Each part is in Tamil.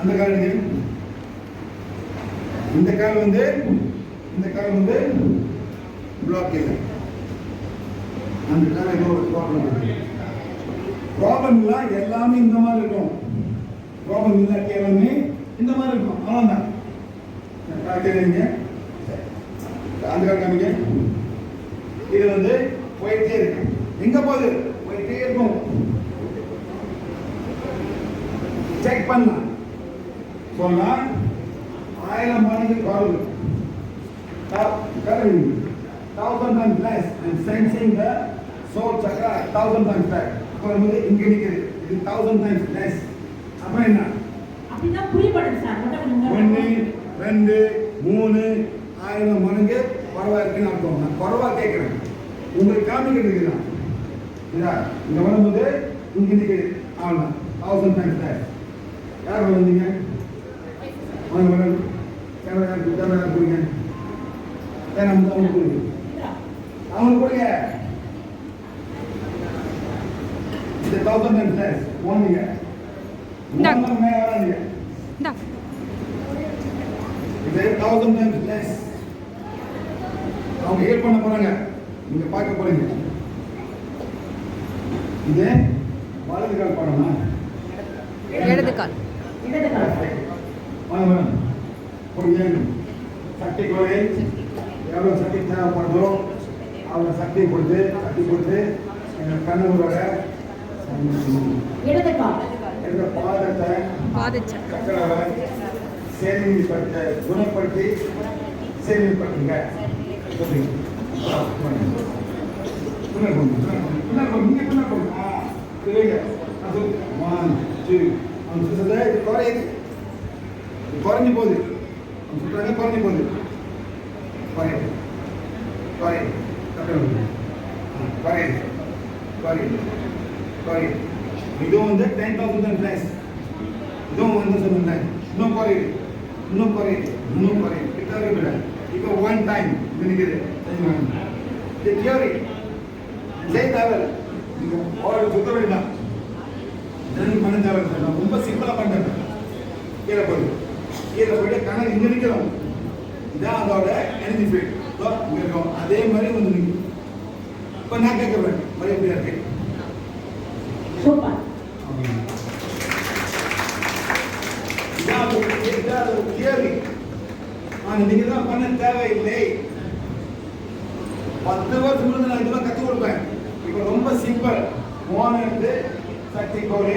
அந்த கால் இந்த காலம் வந்து இந்த காலம் வந்து பிளாக் இல்லை. அந்த காலம் ஏதோ ஒரு ப்ராப்ளம் ப்ராப்ளம் ப்ராப்ளம்லாம் எல்லாமே இந்த மாதிரி இருக்கும். ப்ராப்ளம் இல்லாட்டி எல்லாமே இந்த மாதிரி இருக்கும். அவ்வளோதான் காட்டுறீங்க அந்த கால் காமிங்க. இது வந்து போயிட்டே இருக்கு. எங்க போகுது? போயிட்டே இருக்கும். செக் பண்ணலாம். சொன்னா ஆயிரம் மணிக்கு குறைவு thousand times less and sensing the soul chakra thousand times back வந்து இங்க நிற்குது இது தௌசண்ட் டைம்ஸ் லெஸ் அப்புறம் என்ன? ஒன்று ரெண்டு மூணு ஆயிரம் மடங்கு குறவா இருக்குன்னு அர்த்தம். நான் குறவா கேட்குறேன். உங்களுக்கு காமிக்கிறதுக்கு தான் இதா இங்க வரும்போது இங்க அவ்வளோதான் தௌசண்ட் டைம்ஸ் யார் வந்தீங்க? மேடம் கேமரா கேமரா கொடுங்க ஏன் நம்ம அவங்க கொடுங்க அவங்களுக்கு கொடுங்க தௌசண்ட் இந்தா. இது தௌசண்ட் டைம்ஸ் லெஸ் அவங்க ஹெல்ப் பண்ண போறாங்க. நீங்க பார்க்க போறீங்க. இது வலது கால் படமா? இடது கால் இடது கால் ஒரு ஏழு சக்தி கோரி எவ்வளோ சக்தி தேவைப்படுதோ அவ்வளோ சக்தி கொடுத்து சக்தி கொடுத்து எங்கள் கண்ணூரோட இடது பாதத்தை பாதிச்ச சக்கரவை சேமிப்படுத்த குணப்படுத்தி சேமிப்படுத்துங்க சொல்லுங்க. ஆ, பண்ணுங்க. குறைஞ்சி போகுது. அவங்க சொல்றாங்க குறைஞ்சு போகுது. குறையுது குறையுது குறையுது குறையுது குறையுது இதுவும் வந்து டென் தௌசண்ட் பிளஸ் இதுவும் வந்து சொல்லுங்க. இன்னும் குறையுது இன்னும் குறையுது இன்னும் குறையுது கிட்டவே விட இப்போ ஒன் டைம் நினைக்குது இது தியோரி செய்ய தேவையில்லை. நீங்கள் ஓரளவு சுத்த வேண்டாம் பண்ண தேவையில்லை. நான் ரொம்ப சிம்பிளாக பண்ணுறேன் கீழே போயிடுது கீழே போயிட்டு கணக்கு இங்கே நிற்கிறோம். இதான் அதோட எனர்ஜி ஃபீல்ட் இங்கே இருக்கோம். அதே மாதிரி வந்து நிற்கும். இப்போ நான் கேட்குறேன் மாதிரி எப்படியா இருக்கு தான் பண்ண தேவையில்லை. பத்து வருஷம் நான் இதெல்லாம் கற்றுக் கொடுப்பேன். இப்போ ரொம்ப சிம்பிள் மோன் சக்தி கோரி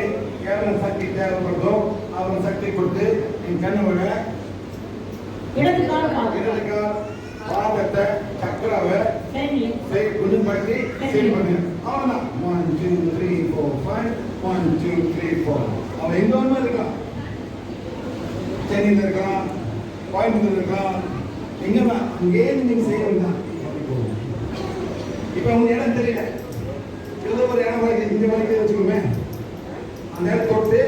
எவ்வளோ சக்தி தேவைப்படுதோ? அவ்வளோ சக்தி கொடுத்து என் கண்ணு விட இடது கால் கால். இடதுக்கா பாதத்தை சக்கராவை கொஞ்சம் பண்ணி சரி பண்ணு. One two three four five one two three four அவன் எங்க இருக்கான் சென்னையில் இருக்கான் கோயம்புத்தூர் இருக்கான் எங்க வேணா. அங்கே நீங்க செய்ய வேண்டாம் இப்போ உங்க இடம் தெரியல. ஏதோ ஒரு இடம் வரைக்கும் இந்த வரைக்கும் வச்சுக்கோமே. அந்த இடம் தொட்டு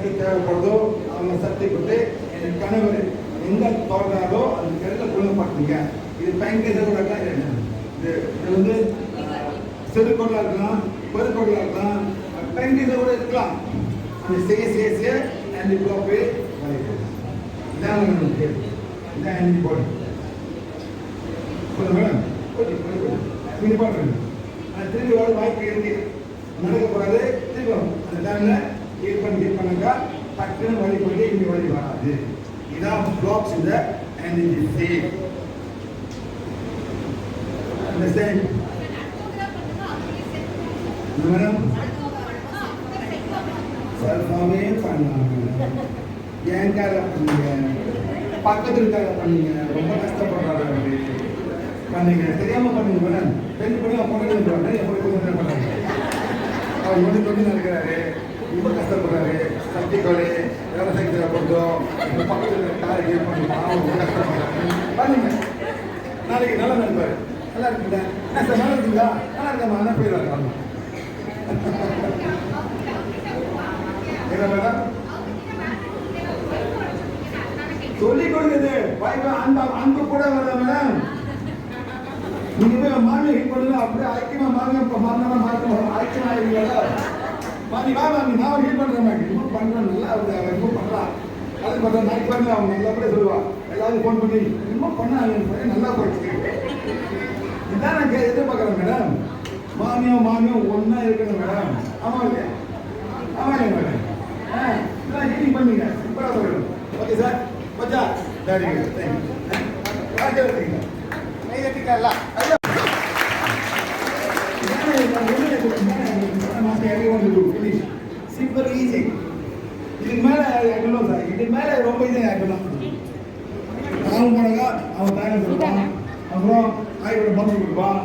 சக்தி தேவைப்படுதோ அந்த சக்தி கொடுத்து என் கணவர் எங்க தோன்றாரோ அந்த இடத்துல குணப்படுத்துங்க இது பயங்கர இது இது. வந்து சிறுகொள்ளா இருக்கலாம் பெரு பெருக்கொள்ளா இருக்கலாம் பயங்கர கூட இருக்கலாம். அந்த செய்ய செய்ய செய்ய ஆன்டி பிளாக்கு இதான் உங்களுக்கு இதான் ஆன்டி பாடி மேடம். திரும்பி வாய்ப்பு இருக்கு. நடக்க போறாரு. திரும்பி அந்த டைம்ல ஹீட் பண்ணி ஹீட் பண்ணாக்கா டக்குன்னு வழி போயிட்டு இங்கே வழி வராது. இதான் பிளாக்ஸ் இந்த எனர்ஜி சேவ் அண்டர்ஸ்டாண்ட் மேடம் செல்ஃபாவே பண்ணாங்க. கார பக்கத்துல இருக்கார ரொம்ப கஷ்டப்படுறாரு பண்ணுங்க. தெரியாம பண்ணுங்க மேடம் தெரிஞ்சு பண்ணி பொண்ணு நிறைய பொண்ணு கொஞ்சம் அவர் மட்டும் ரொம்ப கஷ்டப்படுறாரு. சக்தி கொலை வேலை சக்தி கொடுத்தோம் இந்த காரை கேட் பண்ணி பாவம் ரொம்ப கஷ்டப்படுறாரு. பாருங்க. நாளைக்கு நல்லா நண்பர் நல்லா இருக்குங்களா என்ன சார் நல்லா இருக்குங்களா? நல்லா இருக்கமா அதான் போயிடுவாங்க என்ன மேடம்? சொல்லிக் கொடுக்குது. வாய்ப்பு அந்த அன்பு கூட வரல மேடம். நீங்க போய் மாமியை ஹிட் பண்ணல அப்படியே மாமி வா மாமி நான் ஹிட் பண்றேன் மாமி இன்னும் பண்றேன் நல்லா இருக்கு அவன் இன்னும் பண்றான் அது பார்த்தா நாளைக்கு பாருங்க அவங்க நல்லபடியாக சொல்லுவா. எல்லாரும் ஃபோன் பண்ணி இன்னும் பண்ண பையன் நல்லா படிச்சு இதான் நான் கே- எதிர்பார்க்குறேன் மேடம் மாமியும் மாமியும் ஒன்றா இருக்கணும் மேடம் ஆமாம் இல்லையா? ஆமாம் இல்லையா மேடம் ஆ இதெல்லாம் ஹீலிங் பண்ணுங்க. சூப்பராக சொல்லணும் ஓகே சார் பச்சா? சரி தேங்க்யூ ராஜா இருக்கீங்க இங்கிலீஷ் சிம்பிள் ஈஸி இதுக்கு மேலே ஆகணும் சார் இதுக்கு மேலே ரொம்ப ஈஸி ஆகணும். நானும் போனாங்க அவன் தாயம் சொல்லுவான் அப்புறம் ஆயோட பங்கு கொடுப்பான்.